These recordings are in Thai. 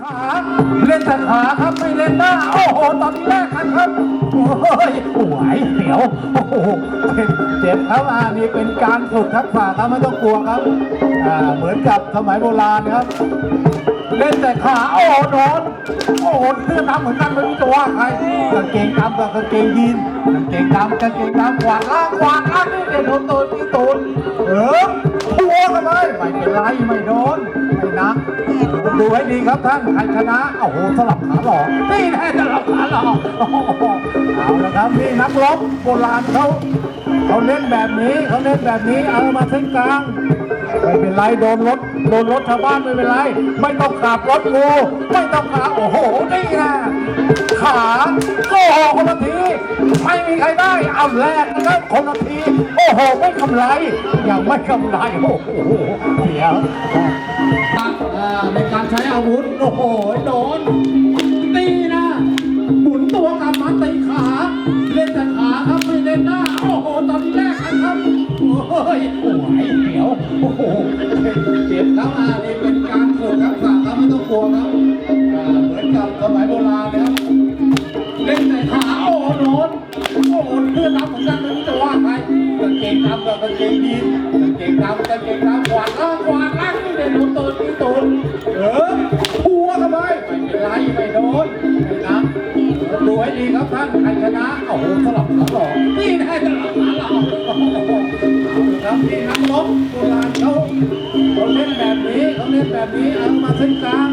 ขาเล่นแต่ขาครับไม่เล่นหน้าโอ้โหตอนนี้แรกกันครับโอ้ยหวยเสียวโอ้โหเจ็บครับอ่านี่เป็นการฝึกทักษะครับไม่ต้องกลัวครับอ่าเหมือนกับสมัยโบราณครับ เล่นแต่ขาโอ้โหโดนโอ้โหเสื้อดำเหมือนกันไม่รู้จะว่าใครกางเกงดำกับกางเกงยีนกางเกงดำกางเกงดำกวาดล่างกวาดล่างนี่เดี๋ยวโดนตัวที่ตูนเออพัวกันเลยไม่เป็นไรไม่โดน ไม่นักดูให้ดีครับท่านใครชนะโอ้โหสลับขาหลอกนี่แน่สลับขาหลอกเอาละครับนี่นักรบโบราณเขาเขาเล่นแบบนี้เขาเล่นแบบนี้เอามาเส้นกลาง ไม่เป็นไรโดนรถโดนรถชาวบ้านไม่เป็นไร ไม่ต้องขับรถกูไม่ต้องขับโอ้โหนี่นะขาโอ้โหคนละทีไม่มีใครได้เอาแรกนะครับคนละทีโอ้โหไม่กำไรยังไม่กำไรโอ้โหเดี๋ยวในการใช้อาวุธโอ้โหโดน นี่เป็นการฝึกทักษะครับไม่ต้องกลัวครับอ่าเหมือนกับสมัยโบราณนะครับเล่นแต่ขาโอ้โหโดนโอ้โหเพื่อนรับเหมือนกันไม่รู้จะว่าใครกางเกงดำกับกางเกงยีนกางเกงดำกางเกงดำกวาดล่างกวาดล่างนี่เดี๋ยวโดนตัวนี่ตูนเออพัวเข้าไปไม่เป็นไรไม่โดนไม่นับดูให้ดีครับท่านใครชนะโอ้โหสลับขาหลอกนี่แน่สลับหลอกโอ้โหเอาละครับนี่นักรบโบราณเขา แบบนี้เอามาเส้นกลาง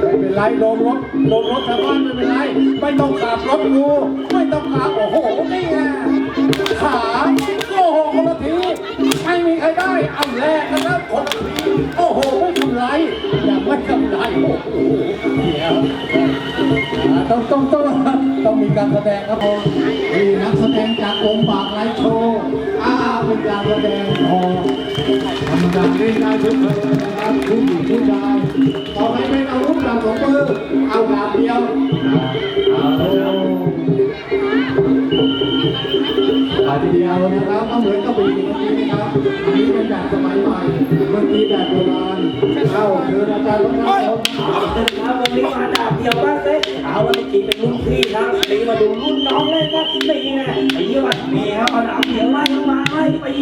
ไม่เป็นไรโดนรถโดนรถชาวบ้านไม่เป็นไรไม่ต้องขับรถกูไม่ต้องขับโอ้โหนี่ไงขาโอ้โหคนละทีไม่มีใครได้เอาแรกนะครับคนละทีโอ้โหไม่ทำไรยังไม่ทำไรโอ้โหเดี๋ยวต้องต้องต้องต้องมีการแสดงครับผมนี่นักแสดงจากองค์บาก เล่นได้ทุกคนนะครับผู้หญิงผู้ชายต่อไปเป็นอาวุธดาบสองมือเอาดาบเดียวอาดาบเดียวนะครับก็เหมือนกับปีกเมื่อกี้นะครับอันนี้เป็นแบบสมัยใหม่เมื่อกี้แบบโบราณเข้าเชิญอาจารย์วัฒนพงศ์เอาเถอะครับวันนี้มาดาบเดียวบ้างสิเอาวันนี้เป็นรุ่นพี่นะตีมาดูรุ่นน้องเล่นนะตีไงไอ้ยี่ห้อนี่ครับเอาดาบเดียวไล่เข้ามาไล่ตีนะฝัน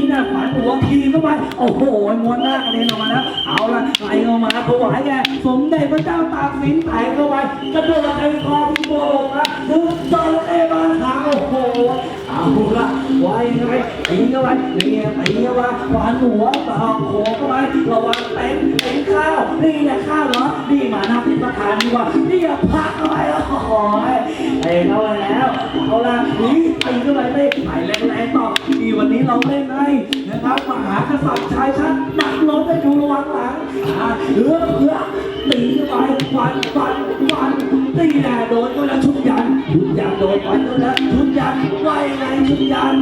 หัวทีเข้าไป โอ้โหม้วนหน้ากระเด็นออกมาแล้ว เอาละไล่เข้ามาถวายแกสมเด็จพระเจ้าตากสินไต่เข้าไป กระโดดในคอพี่โบกนะดึงจระเข้มาหางโอ้โห เอาละไว้ไงตีเข้าไปนี่ตีเข้ามาฝันหัวต่อโขกเข้าไประวังเต็นเป็นข้าว นี่แหละข้าวเหรอ นี่มานับพิ ประธานดีกว่านี่อย่าพักเข้าไปแล้วโอ้โหเอ้เข้าไปแล้วเอาละนี่ตีเข้าไปไม่ไปแรงๆต่อนี่วันนี้เราเล่นให้นะครับมหากษัตริย์ชายชาติหนักรถได้ดูระวังหลังอ่าเอื้อเอื้อตีเข้าไปฟันฟันฟันตีแน่โดนก็แล้วชุดยันชุดยันโดนฟันก็แล้วชุดยันไว้ไงชุดยัน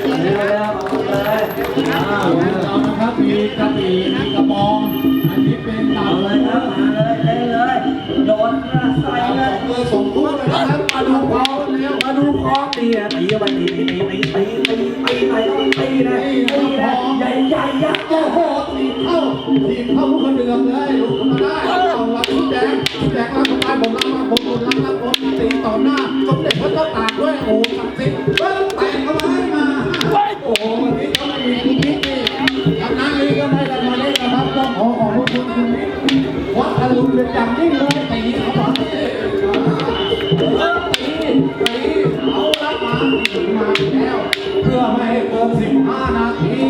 เร็วๆออกมาเลยเอาเอานะครับมีกระบี่มีกระบองอันนี้เป็นดาเอาบเลยครับมาเลยเล่นเลยโดนใส่เลยมือส่งทุกเลยนะครับมาดูพร้อมเร็วมาดูคอตีอะตีไปตีตีตีตีตีตีตีไปตีนะตีนะใหญ่ใหญ่ยักษ์โอ้โหทีเข้าทีเข้าลูกกระเดือกเลยลุกขึ้นมาได้เอาละชุดแดงชุดแดงรับสบายผมรับมาผมผมรับรับ ดอรุณเป็นอย่างยิ่งเลยตีเขามาเออตีตีเอาละมาถึงมาแล้ว เพื่อไม่ให้เกินสิบห้านาที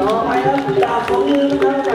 ต่อไปครับดาบของมือนะครับ